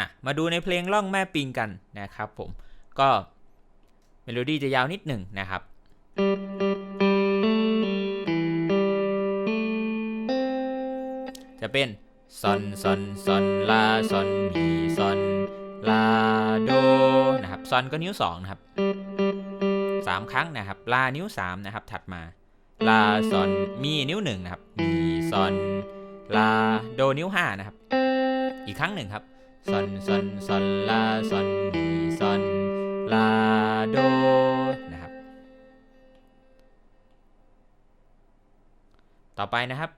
อะมาดูในเพลงล่องแม่ปิงกันนะครับผมก็เมโลดี้จะยาวนิดหนึ่งนะครับ จะเป็นซอนซอนซอนลาซอนมีซอนลาโดนะครับซอนก็นิ้วสองนะครับสามครั้งนะครับ ลานิ้วสามนะครับถัดมา ลาซอนมีนิ้วหนึ่งนะครับมีซอนลาโดนิ้วห้านะครับ อีกครั้งหนึ่งครับ ซอนซอนซอนลาซอนมีซอนลาโดนะครับ ต่อไปนะครับ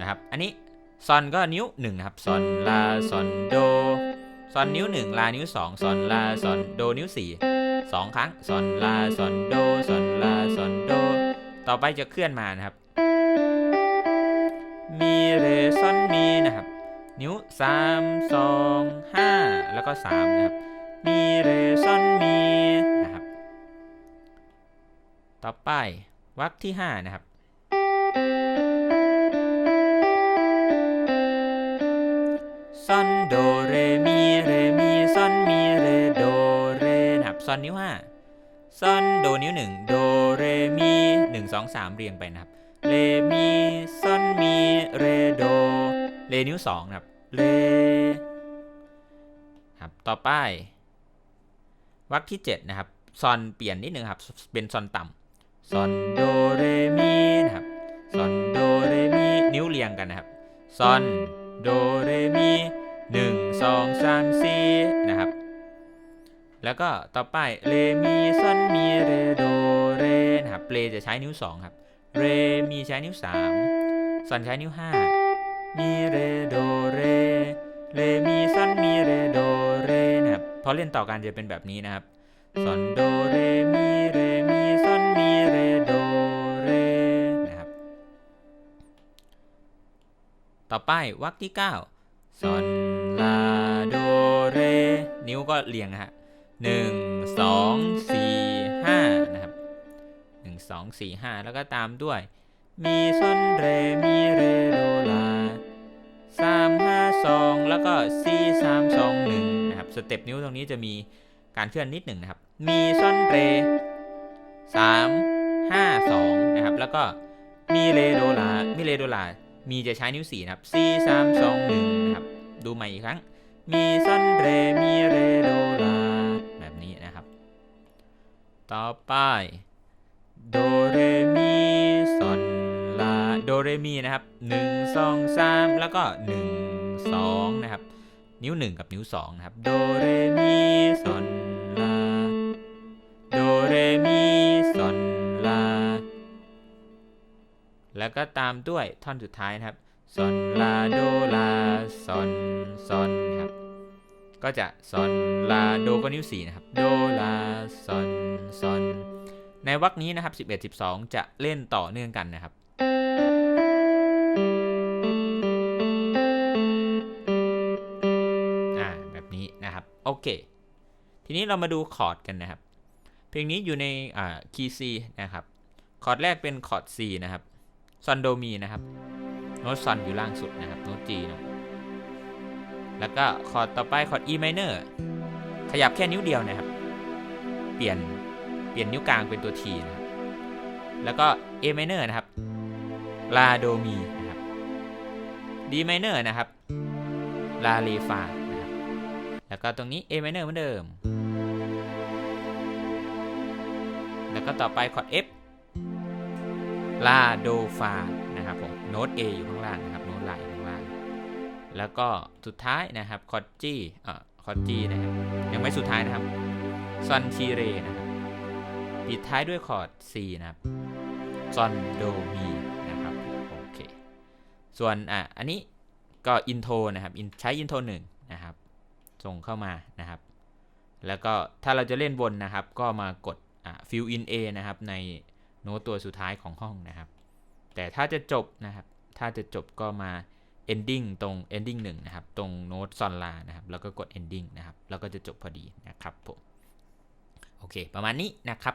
นะครับ อันนี้ซอนก็นิ้วหนึ่งนะครับซอนลาซอนโดซอนนิ้วหนึ่งลานิ้วสองซอนลาซอนโดนิ้วสี่สองครั้งซอนลาซอนโดซอนลาซอนโด ต่อไปจะเคลื่อนมานะครับ มีเรซอนมีนะครับ นิ้วสามสองห้าแล้วก็สามนะครับ มีเรซอนมีนะครับ ต่อไปวรรคที่ห้านะครับซอนโดเรมีเรมีซอนมีเรโดเรนะครับซอนนิ้วห้าซอนโดนิ้วหนึ่งโดเรมีหนึ่งสองสามเรียงไปนะครับเรมีซอน มีเรโดเรนิ้วสองนะครับเรครับต่อไปวรรคที่เจ็ดนะครับ ซอนเปลี่ยนนิดนึงครับ เป็นซอนต่ำซอนโดเรมีนะครับซอนโดเรมีนิ้วเรียงกันนะครับซอนโดเรมีหนึ่งสองสามสี่นะครับ แล้วก็ต่อไปเรมีซอนมีเรโดเรนะครับเรจะใช้นิ้วสองครับเรมีใช้นิ้วสาม ซอนใช้นิ้วห้ามีเรโดเรเรมีซอนมีเรโดเรนะครับพอเล่นต่อกันจะเป็นแบบนี้นะครับซอนโดเรมีเรมีซอนมีเรโดเรนะครับ ต่อไปวรรคที่9ซอนลาโดเรนิ้วก็เรียงฮะหนึ่งสองสี่ห้านะครับหนึ่งสองสี่ห้าแล้วก็ตามด้วย มีซอนเรมีเรโดลาสามห้าสองแล้วก็สี่สามสองหนึ่งนะครับสเต็ปนิ้วตรงนี้จะมีการเคลื่อนนิดหนึ่งนะครับ มีซอนเรสามห้าสองนะครับ แล้วก็มีเรโดลามีเรโดลามีจะใช้นิ้วสี่นะครับ4 3 2 1นะครับ ดูใหม่อีกครั้ง มีซอนเรมีเรโดลาแบบนี้นะครับ ต่อไปโดเรมี เรมีนะครับ1 2 3 แล้วก็ 1 2 นะครับ นิ้ว 1 กับนิ้ว 2 นะครับ โดเรมีซอนลา โดเรมีซอนลา แล้วก็ตามด้วยท่อนสุดท้ายนะครับซอนลาโดลาซอนซอนครับ ก็จะซอนลาโดก็นิ้วสี่นะครับ โดลาซอนซอนในวรรคนี้นะครับ 11 12 จะเล่นต่อเนื่องกันนะครับ โอเค ทีนี้เรามาดูคอร์ดกันนะครับ เพลงนี้อยู่ในอ่าคีย์ C นะครับ คอร์ดแรกเป็นคอร์ด C นะครับซอนโดมีนะครับ โน้ตซอนอยู่ล่างสุดนะครับ โน้ต G นะแล้วก็คอร์ดต่อไปคอร์ด E minor ขยับแค่นิ้วเดียวนะครับ เปลี่ยน เปลี่ยนนิ้วกลางเป็นตัว T นะครับ แล้วก็ A minor นะครับ ลาโดมีนะครับ D minor นะครับ ลาเลฟา แล้วก็ตรงนี้ A minor เหมือนเดิม แล้วก็ต่อไปคอร์ด F ลาโดฟานะครับผมโน้ต A อยู่ข้างล่างนะครับโน้ตลายอยู่ข้างล่าง แล้วก็สุดท้ายนะครับคอร์ด G เอ่อคอร์ด G นะครับยังไม่สุดท้ายนะครับซอนชีเรนะครับปิดท้ายด้วยคอร์ด C นะครับซอนโดมีนะครับโอเคส่วนอะอันนี้ก็อินโทรนะครับใช้อินโทรหนึ่งนะครับ ส่งเข้ามานะครับ แล้วก็ถ้าเราจะเล่นวนนะครับ ก็มากดอะ fill in A นะครับ ในโน้ตตัวสุดท้ายของห้องนะครับ แต่ถ้าจะจบนะครับ ถ้าจะจบก็มา ending ตรง ending 1 นะครับ ตรงโน้ตซอนลานะครับ แล้วก็กด ending นะครับ แล้วก็จะจบพอดีนะครับผม โอเค ประมาณนี้นะครับ